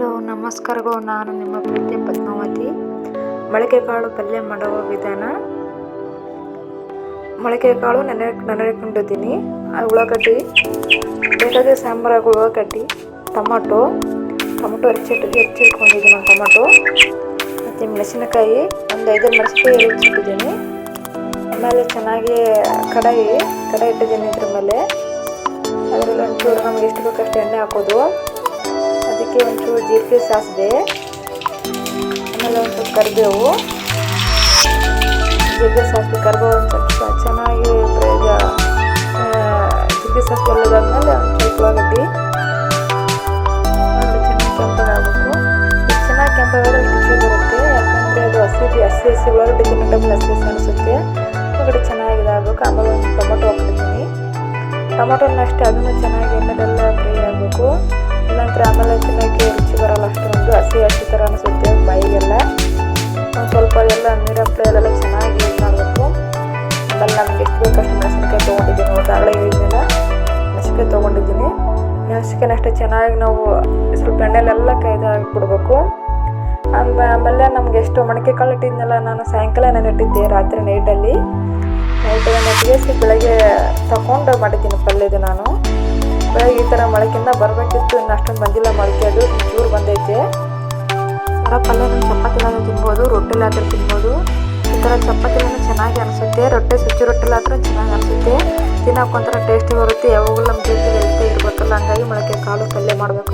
Hello, ನಮಸ್ಕಾರಗಳು. ನಾನು ನಿಮ್ಮ ಪ್ರೀತಿಯ ಪದ್ಮಾವತಿ. ಮೊಳಕೆ ಕಾಳು ಪಲ್ಯ ಮಾಡುವ ವಿಧಾನ. ಮೊಳಕೆ ಕಾಳು ನೆನೆ, ನೆನೆಕೊಂಡಿದ್ದೀನಿ. ಉಳ್ಳಾಗಡ್ಡಿ ಬೇಕಾದ ಸಾಂಬಾರಾಗ ಉಳ್ಳಾಗಡ್ಡಿ, ಟೊಮಟೊ, ಟೊಮೊಟೊ ಹೆಚ್ಚಿಟ್ಟು ಹೆಚ್ಚಿಟ್ಕೊಂಡಿದ್ದೀನಿ ನಾನು ಟೊಮೊಟೊ. ಮತ್ತು ಮೆಣಸಿನಕಾಯಿ ಒಂದು ಐದು ಮೆಣಸಿನಕಾಯಿ ಹೆಚ್ಚಿಟ್ಟಿದ್ದೀನಿ ಆಮೇಲೆ ಚೆನ್ನಾಗಿ ಕಡಾಯಿ ಕಡಾಯಿ ಇಟ್ಟಿದ್ದೀನಿ ಇದ್ರ ಮೇಲೆ. ಅದರಲ್ಲಿ ಒಂಚೂರು ನಮಗೆ ಎಷ್ಟು ಬೇಕಷ್ಟು ಎಣ್ಣೆ ಹಾಕೋದು. ಅದಕ್ಕೆ ಒಂಚೂರು ಜೀರಿಗೆ ಸಾಸಿವೆ, ಆಮೇಲೆ ಒಂದು ಕರಿಬೇವು. ಜೀರಿಗೆ ಸಾಸಿವೆ, ಕರಿಬೇವು ಸ್ವಲ್ಪ ಚೆನ್ನಾಗಿ ಜೀರಿಗೆ ಸಾಸಿವೆ ಎಲ್ಲದಾದ್ಮೇಲೆ ಸ್ವಲ್ಪ ಉಳ್ಳಾಗಡ್ಡಿ. ಚೆನ್ನಾಗಿ ಕೆಂಪಾಗಬೇಕು ಚೆನ್ನಾಗಿ ಕೆಂಪಾಗಿದ್ರೆ ರುಚಿ ಬರುತ್ತೆ. ಯಾಕಂದರೆ ಅದು ಹಸಿ ಹಸಿ ಹಸಿ ಉಳ್ಳಾಗಡ್ಡಿ ತಿನ್ನೋ ಹಸಿ ಹಸಿ ಅನಿಸುತ್ತೆ. ಒಳಗಡೆ ಚೆನ್ನಾಗಿ ಇದಾಗಬೇಕು ಆಮೇಲೆ ಒಂದು ಟೊಮೊಟೊ ಹಾಕ್ಬಿಡ್ತೀನಿ. ಟೊಮೊಟೊನ ಅಷ್ಟೇ ಅದನ್ನು ಚೆನ್ನಾಗಿ ಎಣ್ಣೆದೆಲ್ಲ ಫ್ರೈ ಆಗಬೇಕು. ಹಸಿ ಅನಿಸುತ್ತೆ, ಬಾಯಿಗೆಲ್ಲ. ಸ್ವಲ್ಪ ಎಲ್ಲ ನೀರಪ್ಪಳೆ ಎಲ್ಲ ಚೆನ್ನಾಗಿ ಯೂಸ್ ಮಾಡಬೇಕು. ಆಮೇಲೆ ನಮ್ಗೆ ಎಷ್ಟು ಬೇಕಷ್ಟು ಮೆಣಸಿನ್ಕಾಯಿ ತೊಗೊಂಡಿದ್ದೀನಿ ಒಂದು ಆಗಲೇ ಹೇಳಿದ್ನಲ್ಲ. ಮೆಣಸಿನ್ಕಾಯಿ ತೊಗೊಂಡಿದ್ದೀನಿ. ಮೆಣಸಿನ್ಕಾಯಿನ ಅಷ್ಟೇ ಚೆನ್ನಾಗಿ ನಾವು ಸ್ವಲ್ಪ ಎಣ್ಣೆಲೆಲ್ಲ ಕೈದು ಹಾಕಿಬಿಡ್ಬೇಕು. ಆಮೇಲೆ ಆಮೇಲೆ ನಮ್ಗೆ ಎಷ್ಟು ಮೊಳಕೆ ಕಾಳು ಇಟ್ಟಿದ್ನಲ್ಲ, ನಾನು ಸಾಯಂಕಾಲ ನೆನೆಟ್ಟಿದ್ದೆ ರಾತ್ರಿ ನೈಟಲ್ಲಿ ನೈಟಲ್ಲಿ ನೆಟ್ಟಿಗೆ ಬೆಳಗ್ಗೆ ತಗೊಂಡು ಮಾಡಿದ್ದೀನಿ ಪಲ್ಯದು ನಾನು. ಬೆಳಗ್ಗೆ ಈ ಥರ ಮೊಳಕೆಯಿಂದ ಬರಬೇಕಿತ್ತು, ಇನ್ನು ಅಷ್ಟೊಂದು ಬಂದಿಲ್ಲ ಮೊಳಕೆ ಅದು ಚೂರು ಬಂದೈತೆ. ಥರ ಪಲ್ಯ ನೀವು ಚಪಾತಿಲಾದ್ರೂ ತಿನ್ಬೋದು, ರೊಟ್ಟಿಲಾದ್ರೂ ತಿನ್ಬೋದು. ಈ ಥರ ಚಪಾತಿಲೂ ಚೆನ್ನಾಗಿ ಅನಿಸುತ್ತೆ. ರೊಟ್ಟಿ ಸುಚ್ಚಿ ರೊಟ್ಟಿಲಾದ್ರೂ ಚೆನ್ನಾಗಿ ಅನಿಸುತ್ತೆ. ತಿನ್ನೋಕೆ ಒಂಥರ ಟೇಸ್ಟಿ ಬರುತ್ತೆ. ಯಾವಾಗಲೂ ನಮ್ಮ ಜೊತೆ ಹೆಲ್ತಿ ಹಂಗಾಗಿ ಮೊಳಕೆ ಕಾಳು ಪಲ್ಯ ಮಾಡಬೇಕು.